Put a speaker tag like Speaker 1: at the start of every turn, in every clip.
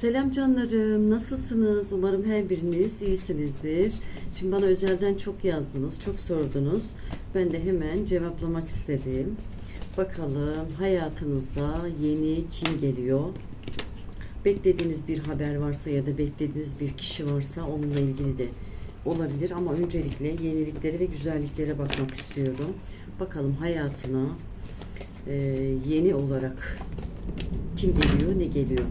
Speaker 1: Selam canlarım, nasılsınız? Umarım her biriniz iyisinizdir. Şimdi bana özelden çok yazdınız, çok sordunuz. Ben de hemen cevaplamak istedim. Bakalım hayatınıza yeni kim geliyor? Beklediğiniz bir haber varsa ya da beklediğiniz bir kişi varsa onunla ilgili de olabilir. Ama öncelikle yeniliklere ve güzelliklere bakmak istiyorum. Bakalım hayatına e, yeni olarak kim geliyor, ne geliyor?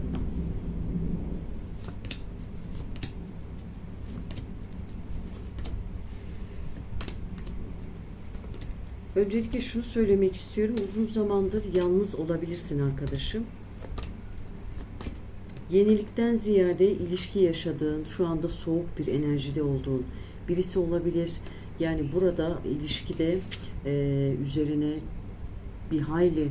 Speaker 1: Öncelikle şunu söylemek istiyorum. Uzun zamandır yalnız olabilirsin arkadaşım. Yenilikten ziyade ilişki yaşadığın, şu anda soğuk bir enerjide olduğun birisi olabilir. Yani burada ilişkide e, üzerine bir hayli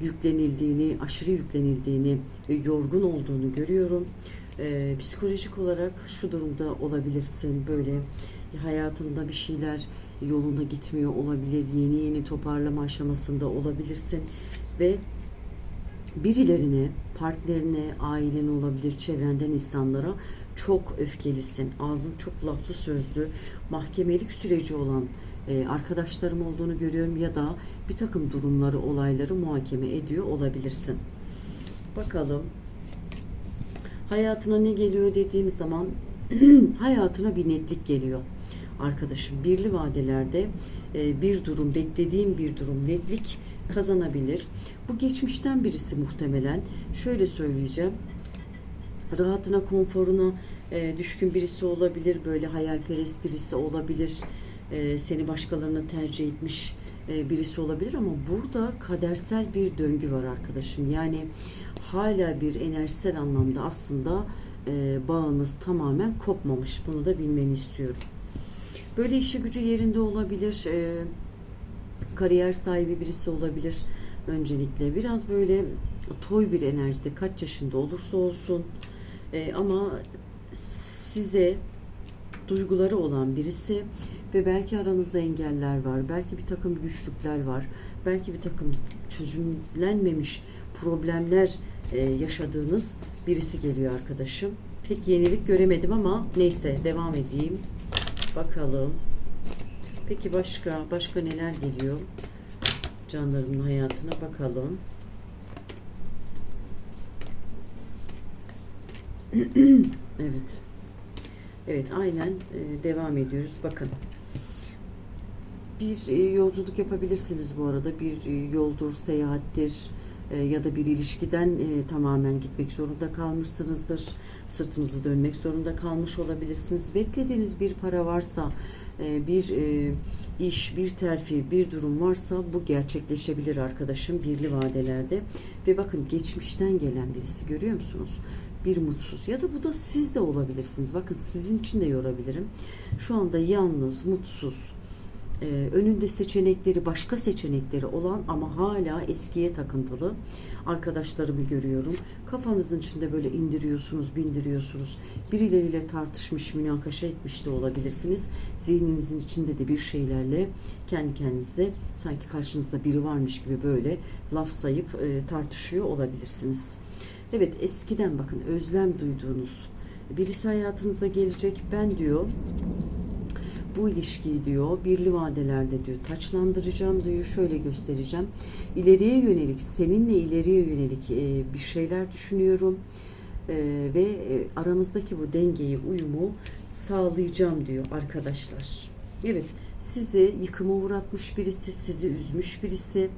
Speaker 1: yüklenildiğini, aşırı yüklenildiğini ve yorgun olduğunu görüyorum. E, psikolojik olarak şu durumda olabilirsin. Böyle hayatında bir şeyler yolunda gitmiyor olabilir. Yeni yeni toparlama aşamasında olabilirsin ve birilerine, partnerine, ailen olabilir, çevrenden insanlara çok öfkelisin. Ağzın çok laflı sözlü, mahkemelik süreci olan e, arkadaşlarım olduğunu görüyorum ya da bir takım durumları, olayları muhakeme ediyor olabilirsin. Bakalım hayatına ne geliyor dediğim zaman hayatına bir netlik geliyor arkadaşım. Birli vadelerde e, bir durum, beklediğim bir durum netlik kazanabilir. Bu geçmişten birisi muhtemelen. Şöyle söyleyeceğim. Rahatına, konforuna e, düşkün birisi olabilir. Böyle hayalperest birisi olabilir. E, seni başkalarına tercih etmiş birisi olabilir ama burada kadersel bir döngü var arkadaşım. Yani hala bir enerjisel anlamda aslında e, bağınız tamamen kopmamış. Bunu da bilmeni istiyorum. Böyle işi gücü yerinde olabilir. E, kariyer sahibi birisi olabilir öncelikle. Biraz böyle toy bir enerjide kaç yaşında olursa olsun e, ama size duyguları olan birisi ve belki aranızda engeller var. Belki bir takım güçlükler var. Belki bir takım çözümlenmemiş problemler e, yaşadığınız birisi geliyor arkadaşım. Pek yenilik göremedim ama neyse devam edeyim. Bakalım. Peki başka başka neler geliyor? Canlarımın hayatına bakalım. evet. Evet aynen e, devam ediyoruz. Bakın. Bir e, yolculuk yapabilirsiniz bu arada. Bir yoldur, seyahattir e, ya da bir ilişkiden e, tamamen gitmek zorunda kalmışsınızdır. Sırtınızı dönmek zorunda kalmış olabilirsiniz. Beklediğiniz bir para varsa, e, bir e, iş, bir terfi, bir durum varsa bu gerçekleşebilir arkadaşım birli vadelerde. Ve bakın geçmişten gelen birisi görüyor musunuz? bir mutsuz ya da bu da siz de olabilirsiniz. Bakın sizin için de yorabilirim. Şu anda yalnız, mutsuz, e, önünde seçenekleri, başka seçenekleri olan ama hala eskiye takıntılı arkadaşlarımı görüyorum. Kafanızın içinde böyle indiriyorsunuz, bindiriyorsunuz. Birileriyle tartışmış, münakaşa etmiş de olabilirsiniz. Zihninizin içinde de bir şeylerle kendi kendinize sanki karşınızda biri varmış gibi böyle laf sayıp e, tartışıyor olabilirsiniz. Evet eskiden bakın özlem duyduğunuz birisi hayatınıza gelecek ben diyor bu ilişkiyi diyor birli vadelerde diyor taçlandıracağım diyor şöyle göstereceğim ileriye yönelik seninle ileriye yönelik e, bir şeyler düşünüyorum e, ve e, aramızdaki bu dengeyi uyumu sağlayacağım diyor arkadaşlar. Evet sizi yıkıma uğratmış birisi, sizi üzmüş birisi.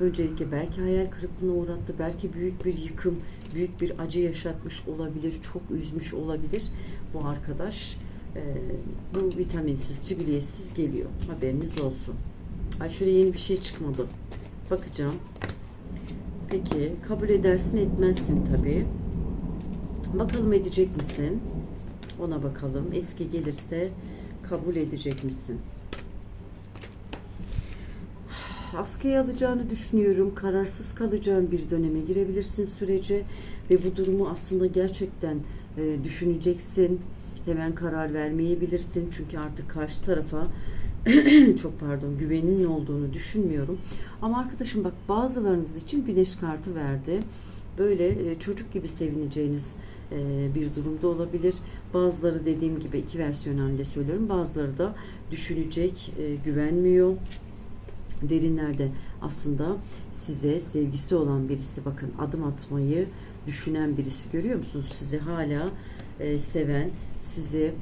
Speaker 1: Öncelikle belki hayal kırıklığına uğrattı, belki büyük bir yıkım, büyük bir acı yaşatmış olabilir, çok üzmüş olabilir bu arkadaş. Ee, bu vitaminsiz, cibiliyetsiz geliyor. Haberiniz olsun. Ay şöyle yeni bir şey çıkmadı. Bakacağım. Peki kabul edersin etmezsin tabii. Bakalım edecek misin? Ona bakalım. Eski gelirse kabul edecek misin? askıya alacağını düşünüyorum. Kararsız kalacağın bir döneme girebilirsin sürece ve bu durumu aslında gerçekten e, düşüneceksin. Hemen karar vermeyebilirsin çünkü artık karşı tarafa çok pardon güvenin olduğunu düşünmüyorum. Ama arkadaşım bak bazılarınız için güneş kartı verdi. böyle e, çocuk gibi sevineceğiniz e, bir durumda olabilir. Bazıları dediğim gibi iki versiyon halinde söylüyorum. Bazıları da düşünecek, e, güvenmiyor. Derinlerde aslında size sevgisi olan birisi bakın adım atmayı düşünen birisi görüyor musunuz? Sizi hala e, seven, sizi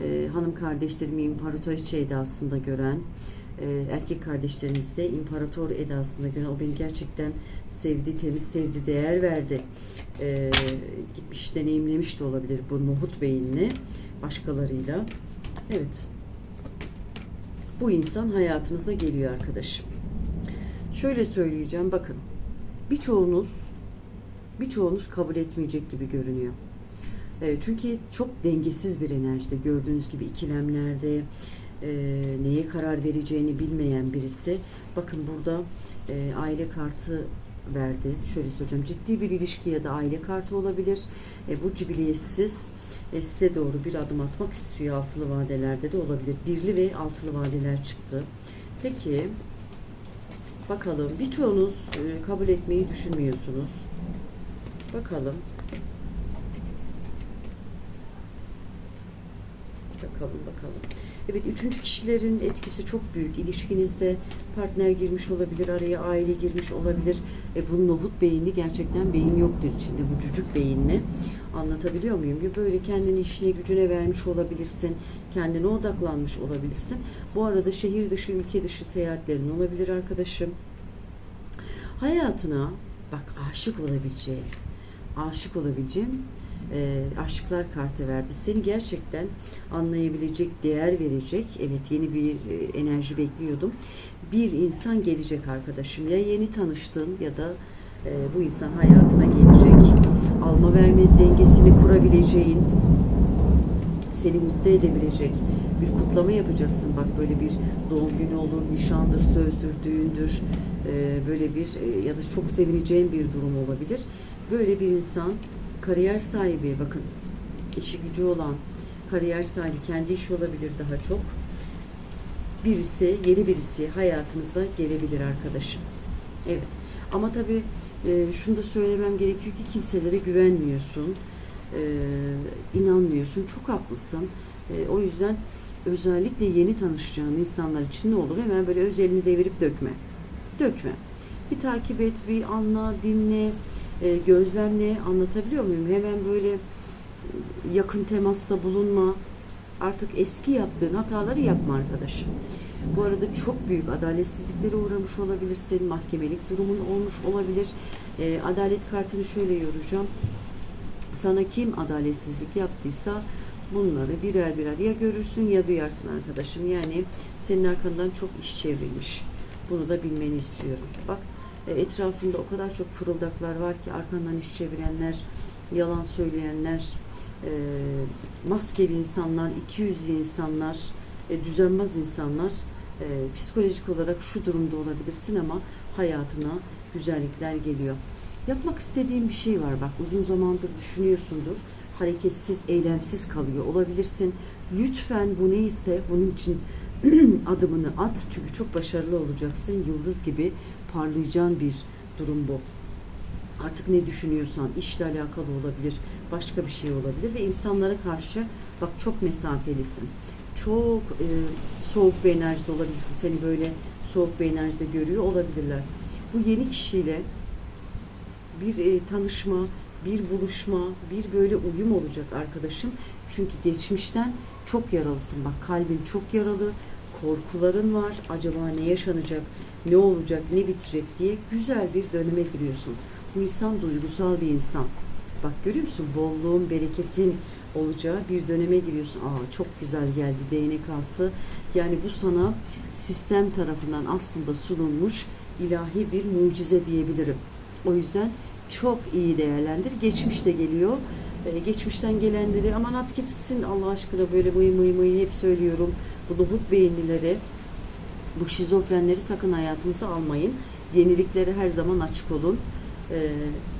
Speaker 1: e, hanım kardeşlerimi imparatoriçe edasında gören, e, erkek kardeşlerimiz de imparator edasında gören, o beni gerçekten sevdi, temiz sevdi, değer verdi. E, gitmiş, deneyimlemiş de olabilir bu nohut beyinli başkalarıyla. Evet. Bu insan hayatınıza geliyor arkadaşım. Şöyle söyleyeceğim bakın. Birçoğunuz birçoğunuz kabul etmeyecek gibi görünüyor. E, çünkü çok dengesiz bir enerjide gördüğünüz gibi ikilemlerde e, neye karar vereceğini bilmeyen birisi. Bakın burada e, aile kartı verdi. Şöyle söyleyeceğim. Ciddi bir ilişki ya da aile kartı olabilir. E, bu cibiliyetsiz e, size doğru bir adım atmak istiyor. Altılı vadelerde de olabilir. Birli ve altılı vadeler çıktı. Peki bakalım birçoğunuz e, kabul etmeyi düşünmüyorsunuz. Bakalım. Bakalım bakalım. Evet üçüncü kişilerin etkisi çok büyük. İlişkinizde partner girmiş olabilir, araya aile girmiş olabilir. E, bu nohut beyni gerçekten beyin yoktur içinde. Bu cücük beyinle anlatabiliyor muyum? Ya Böyle kendini işine gücüne vermiş olabilirsin. Kendine odaklanmış olabilirsin. Bu arada şehir dışı, ülke dışı seyahatlerin olabilir arkadaşım. Hayatına bak aşık olabileceğin, aşık olabileceğim e, aşıklar kartı verdi. Seni gerçekten anlayabilecek, değer verecek. Evet yeni bir e, enerji bekliyordum. Bir insan gelecek arkadaşım. Ya yeni tanıştın ya da e, bu insan hayatına gelecek. Alma verme dengesini kurabileceğin, seni mutlu edebilecek bir kutlama yapacaksın. Bak böyle bir doğum günü olur, nişandır, sözdür, düğündür. e, böyle bir e, ya da çok sevineceğin bir durum olabilir. Böyle bir insan kariyer sahibi bakın işi gücü olan kariyer sahibi kendi işi olabilir daha çok. Birisi yeni birisi hayatınıza gelebilir arkadaşım. Evet. Ama tabi e, şunu da söylemem gerekiyor ki kimselere güvenmiyorsun e, inanmıyorsun. Çok haklısın. E, o yüzden özellikle yeni tanışacağın insanlar için ne olur? Hemen böyle özelini devirip dökme. Dökme. Bir takip et bir anla dinle e, gözlemle anlatabiliyor muyum? Hemen böyle yakın temasta bulunma. Artık eski yaptığın hataları yapma arkadaşım. Bu arada çok büyük adaletsizliklere uğramış olabilirsin. Mahkemelik durumun olmuş olabilir. E, adalet kartını şöyle yoracağım. Sana kim adaletsizlik yaptıysa bunları birer birer ya görürsün ya duyarsın arkadaşım. Yani senin arkandan çok iş çevrilmiş. Bunu da bilmeni istiyorum. Bak etrafında o kadar çok fırıldaklar var ki arkandan iş çevirenler, yalan söyleyenler, e, maskeli insanlar, iki yüzlü insanlar, e, düzenbaz insanlar e, psikolojik olarak şu durumda olabilirsin ama hayatına güzellikler geliyor. Yapmak istediğin bir şey var bak uzun zamandır düşünüyorsundur. Hareketsiz, eylemsiz kalıyor olabilirsin. Lütfen bu neyse bunun için adımını at. Çünkü çok başarılı olacaksın. Yıldız gibi parlayacağın bir durum bu. Artık ne düşünüyorsan işle alakalı olabilir, başka bir şey olabilir ve insanlara karşı bak çok mesafelisin. Çok e, soğuk bir enerjide olabilirsin. Seni böyle soğuk bir enerjide görüyor olabilirler. Bu yeni kişiyle bir e, tanışma, bir buluşma, bir böyle uyum olacak arkadaşım. Çünkü geçmişten çok yaralısın. Bak kalbin çok yaralı, korkuların var. Acaba ne yaşanacak, ne olacak, ne bitecek diye güzel bir döneme giriyorsun. Bu insan duygusal bir insan. Bak görüyor musun? Bolluğun, bereketin olacağı bir döneme giriyorsun. Aa çok güzel geldi DNK'sı. Yani bu sana sistem tarafından aslında sunulmuş ilahi bir mucize diyebilirim. O yüzden çok iyi değerlendir. Geçmiş de geliyor. Ee, geçmişten gelenleri aman at gitsin Allah aşkına böyle mıy mıy mıy hep söylüyorum. Bu nohut beyinlileri, bu şizofrenleri sakın hayatınıza almayın. Yeniliklere her zaman açık olun. Ee,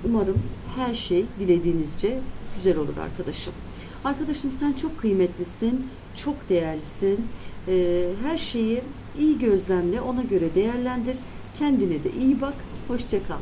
Speaker 1: umarım her şey dilediğinizce güzel olur arkadaşım. Arkadaşım sen çok kıymetlisin, çok değerlisin. Ee, her şeyi iyi gözlemle, ona göre değerlendir. Kendine de iyi bak. Hoşça kal.